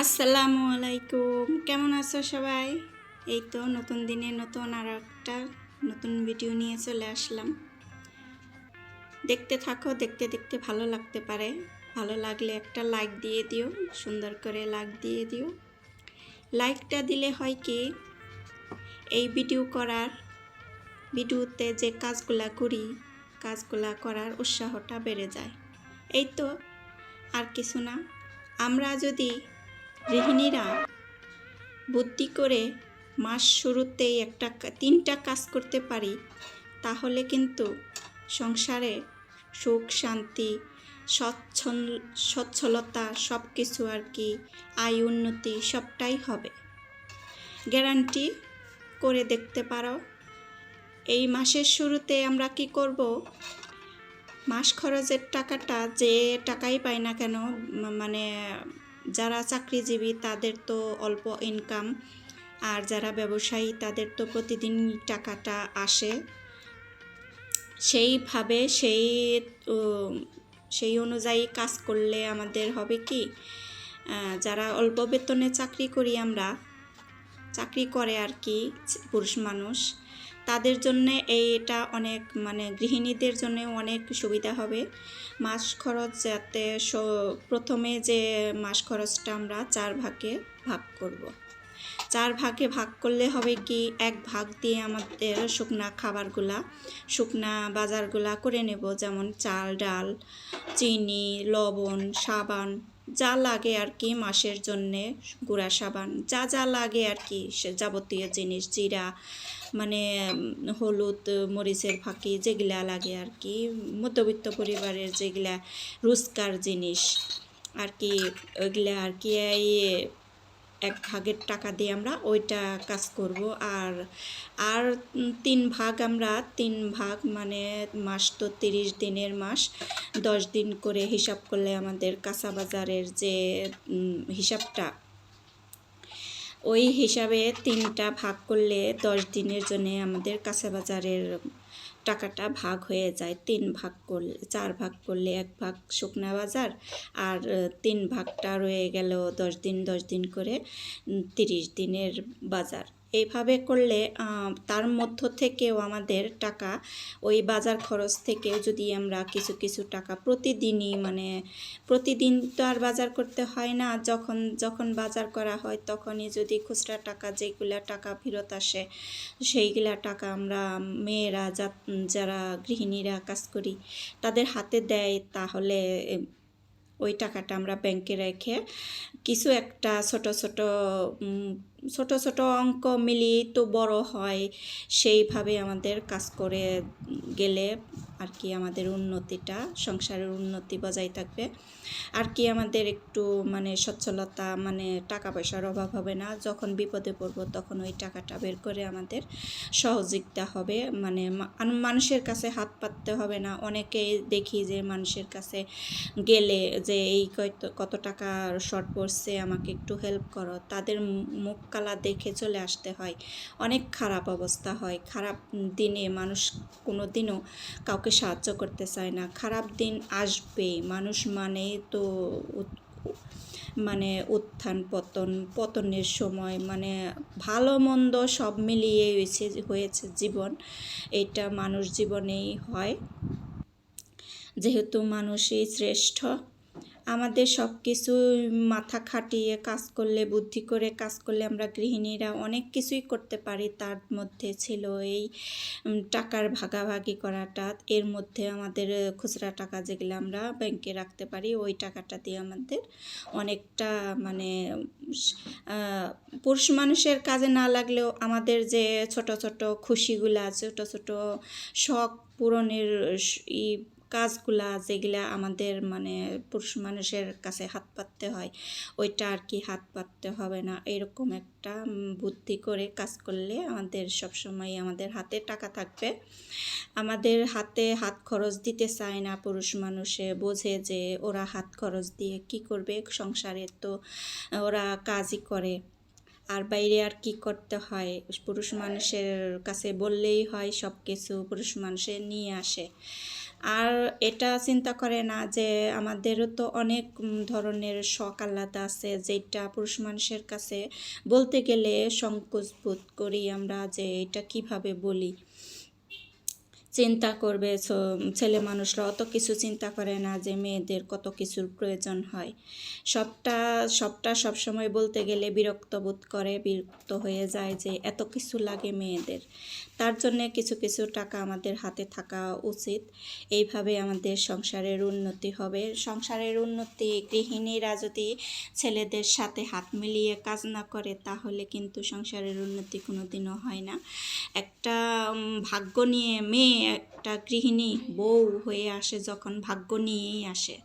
আসসালামু আলাইকুম। কেমন আছো সবাই? এই তো নতুন দিনে নতুন আর একটা নতুন ভিডিও নিয়ে চলে আসলাম। দেখতে থাকো, দেখতে দেখতে ভালো লাগতে পারে। ভালো লাগলে একটা লাইক দিয়ে দিও, সুন্দর করে লাইক দিয়ে দিও। লাইকটা দিলে হয় কি, এই ভিডিও করার ভিডিওতে যে কাজগুলা করি, কাজগুলা করার উৎসাহটা বেড়ে যায়। এই তো, আর কিছু না। আমরা যদি গৃহিণীরা বুদ্ধি করে মাস শুরুতেই একটা তিনটা কাজ করতে পারি, তাহলে কিন্তু সংসারে সুখ, শান্তি স্বচ্ছল সচ্ছলতা সব কিছু আর কি, আয়, উন্নতি সবটাই হবে। গ্যারান্টি করে দেখতে পারো। এই মাসের শুরুতে আমরা কি করব? মাস খরচের টাকাটা যে টাকাই পাই না কেন মানে যারা চাকরিজীবী, তাদের তো অল্প ইনকাম আর যারা ব্যবসায়ী, তাদের তো প্রতিদিন টাকাটা আসে। সেইভাবে সেই সেই অনুযায়ী কাজ করলে আমাদের হবে কি যারা অল্প বেতনে চাকরি করি আমরা, চাকরি করে আর কি, পুরুষ মানুষ তাদের জন্যে এইটা অনেক মানে গৃহিণীদের জন্য অনেক সুবিধা হবে মাস খরচ যাতে প্রথমে যে মাস খরচটা আমরা চার ভাগে ভাগ করব। চার ভাগে ভাগ করলে হবে কি, এক ভাগ দিয়ে আমাদের শুকনা খাবারগুলা, শুকনা বাজারগুলা করে নেব যেমন চাল, ডাল, চিনি, লবণ, সাবান যা লাগে আর কি মাসের জন্যে গুঁড়া সাবান। যা যা লাগে আর কি সে যাবতীয় জিনিস, জিরা মানে হলুদ, মরিচের ফাঁকি যেগুলা লাগে আর কি। মধ্যবিত্ত পরিবারের যেগুলা রোজকার জিনিস আর কি, ওইগুলা আর কি এক ভাগের টাকা দিয়ে আমরা ওইটা কাজ করব। আর আর তিন ভাগ আমরা, তিন ভাগ মানে মাস তো তিরিশ দিনের মাস। দশ দিন করে হিসাব করলে আমাদের কাঁচা বাজারের যে হিসাবটা, ওই হিসাবে তিনটা ভাগ করলে দশ দিনের জন্য আমাদের কাঁচা বাজারের টাকাটা ভাগ হয়ে যায়। তিন ভাগ করলে, চার ভাগ করলে এক ভাগ শুকনা বাজার আর তিন ভাগটা রয়ে গেল দশ দিন দশ দিন করে তিরিশ দিনের বাজার। এইভাবে করলে তার মধ্য থেকেও আমাদের টাকা ওই বাজার খরচ থেকে যদি আমরা কিছু কিছু টাকা প্রতিদিনই মানে প্রতিদিন তো আর বাজার করতে হয় না। যখন যখন বাজার করা হয় তখনই যদি খুচরা টাকা, যেগুলা টাকা ফেরত আসে, সেইগুলা টাকা আমরা মেয়েরা যারা গৃহিণীরা কাজ করি, তাদের হাতে দেয়, তাহলে ওই টাকাটা আমরা ব্যাংকে রেখে কিছু একটা ছোট ছোট ছোট ছোট অঙ্ক মিলিয়ে তো বড় হয়, সেইভাবে আমাদের কাজ করে গেলে আর কি আমাদের উন্নতিটা, সংসারের উন্নতি বজায় থাকবে। আর কি আমাদের একটু মানে সচ্ছলতা মানে টাকা পয়সার অভাব হবে না। যখন বিপদে পড়ব তখন ওই টাকাটা বের করে আমাদের সহযোগিতা হবে। মানে মানুষের কাছে হাত পাততে হবে না। অনেকেই দেখি যে মানুষের কাছে গেলে যে এই কত কত টাকা শর্ট পড়ছে, আমাকে একটু হেল্প করো। তাদের মুখ কালা দেখে চলে আসতে হয়। অনেক খারাপ অবস্থা হয়। খারাপ দিনে মানুষ কোনো দিনও কাউকে সাহায্য করতে চায় না। খারাপ দিন আসবে। মানুষ মানে তো মানে উত্থান, পতন, পতনের সময় মানে ভালো মন্দ সব মিলিয়ে হয়েছে হয়েছে জীবন। এটা মানুষ জীবনেই হয়। যেহেতু মানুষই শ্রেষ্ঠ আমাদের সব কিছু মাথা খাটিয়ে কাজ করলে, বুদ্ধি করে কাজ করলে আমরা গৃহিণীরা অনেক কিছুই করতে পারি। তার মধ্যে ছিল এই টাকার ভাগাভাগি করাটা। এর মধ্যে আমাদের খুচরা টাকা যেগুলো আমরা ব্যাংকে রাখতে পারি, ওই টাকাটা দিয়ে আমাদের অনেকটা মানে পুরুষ মানুষের কাজে না লাগলেও আমাদের যে ছোট ছোট খুশিগুলা ছোট ছোট শখ পূরণের ই কাজগুলা যেগুলা আমাদের মানে পুরুষ মানুষের কাছে হাত পাততে হয়, ওইটা আর কি হাত পাততে হবে না। এরকম একটা বুদ্ধি করে কাজ করলে আমাদের সবসময় আমাদের হাতে টাকা থাকবে। আমাদের হাতে হাত খরচ দিতে চায় না পুরুষ মানুষে, বোঝে যে ওরা হাত খরচ দিয়ে কি করবে, সংসারে তো ওরা কাজই করে। আর বাইরে আর কি করতে হয়? পুরুষ মানুষের কাছে বললেই হয় সব কিছু পুরুষ মানুষের নিয়ে আসে। আর এটা চিন্তা করে না যে আমাদেরও তো অনেক ধরনের শখ আল্লাদা আছে যেটা পুরুষ মানুষের কাছে বলতে গেলে সংকোচ বোধ করি আমরা যে এটা কীভাবে বলি। চিন্তা করবে ছেলে মানুষরা, অত কিছু চিন্তা করে না যে মেয়েদের কত কিছুর প্রয়োজন হয়। সবটা সবটা সবসময় বলতে গেলে বিরক্ত বোধ করে, বিরক্ত হয়ে যায় যে এত কিছু লাগে মেয়েদের। তার জন্যে কিছু কিছু টাকা আমাদের হাতে থাকা উচিত। এইভাবে আমাদের সংসারের উন্নতি হবে। সংসারের উন্নতি, গৃহিণীরা যদি ছেলেদের সাথে হাত মিলিয়ে কাজ না করে, তাহলে কিন্তু সংসারের উন্নতি কোনো দিনও হয় না। একটা ভাগ্য নিয়ে মেয়ে একটা গৃহিণী বউ হয়ে আসে, যখন ভাগ্য নিয়েই আসে।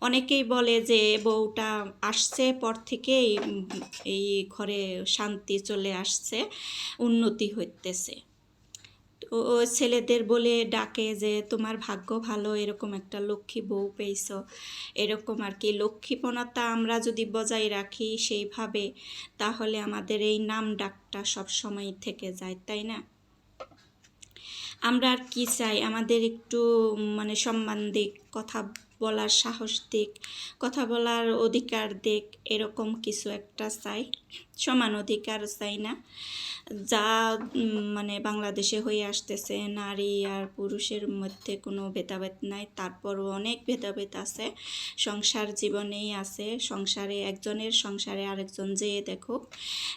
অনেকেই বলে যে, বউটা আসছে পর থেকেই, এই ঘরে শান্তি চলে আসছে, উন্নতি হইতেছে। তো ছেলেদের বলে ডাকে যে, তোমার ভাগ্য ভালো, এরকম একটা লক্ষ্মী বউ পেয়েছ। এরকম আর কি লক্ষ্মীপনাটা আমরা যদি বজায় রাখি সেইভাবে, তাহলে আমাদের এই নাম ডাকটা সবসময় থেকে যায়, তাই না? আমরা আর কি চাই? আমাদের একটু মানে সম্মান দিক কথা বলার সাহস দিক, কথা বলার অধিকার দিক, এরকম কিছু একটা চাই। সমান অধিকার চাই না। যা মানে বাংলাদেশে হয়ে আসতেছে, নারী আর পুরুষের মধ্যে কোনো ভেদাভেদ নাই। তারপরও অনেক ভেদাভেদ আছে। সংসার জীবনেই আছে। সংসারে একজনের সংসারে আরেকজন যেয়ে দেখো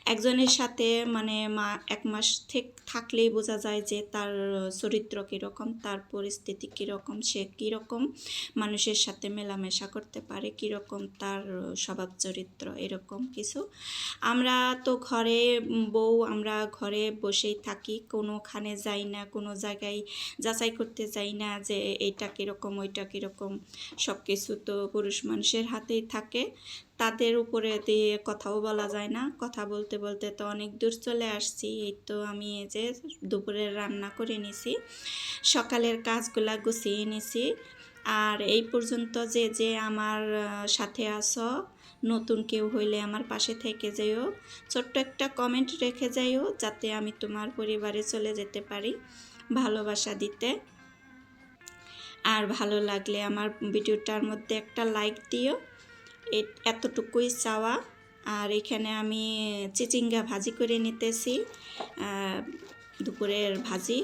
একজনের সাথে মানে মা, এক মাস থেকে থাকলেই বোঝা যায় যে তার চরিত্র কীরকম, তার পরিস্থিতি কীরকম, সে কীরকম। মানুষের সাথে মেলামেশা করতে পারে, কীরকম তার স্বভাব চরিত্র, এরকম কিছু। আমরা তো ঘরে বউ, আমরা ঘরে বসেই থাকি। কোনোখানে যাই না, কোনো জায়গায় যাচাই করতে যাই না যে এইটা কীরকম, ওইটা কীরকম। সব কিছু তো পুরুষ মানুষের হাতেই থাকে। তাদের উপরে দিয়ে কথাও বলা যায় না। কথা বলতে বলতে তো অনেক দূর চলে আসছি। এই তো আমি এই যে দুপুরের রান্না করে নিছি। সকালের কাজগুলা গুছিয়ে নিছি। আর এই পর্যন্ত যে যে আমার সাথে আছো, নতুন কেউ হইলে আমার পাশে থেকে যাইও। ছোট্ট একটা কমেন্ট রেখে যাইও, যাতে আমি তোমার পরিবারে চলে যেতে পারি ভালোবাসা দিতে। আর ভালো লাগলে আমার ভিডিওটার মধ্যে একটা লাইক দিও। এতটুকুই চাওয়া। আর এখানে আমি চিচিঙ্গা ভাজি করে নিতেছি। দুপুরের ভাজি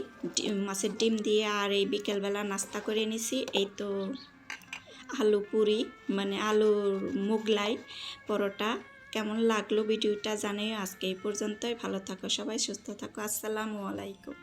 মাছের ডিম দিয়ে আর এই বিকেলবেলা নাস্তা করে নিছি। এই তো আলু পুরি মানে আলুর মোগলাই, পরোটা। কেমন লাগল ভিডিওটা জানে আজকে এই পর্যন্তই। ভালো থাকো সবাই, সুস্থ থাকো। আসসালামু আলাইকুম।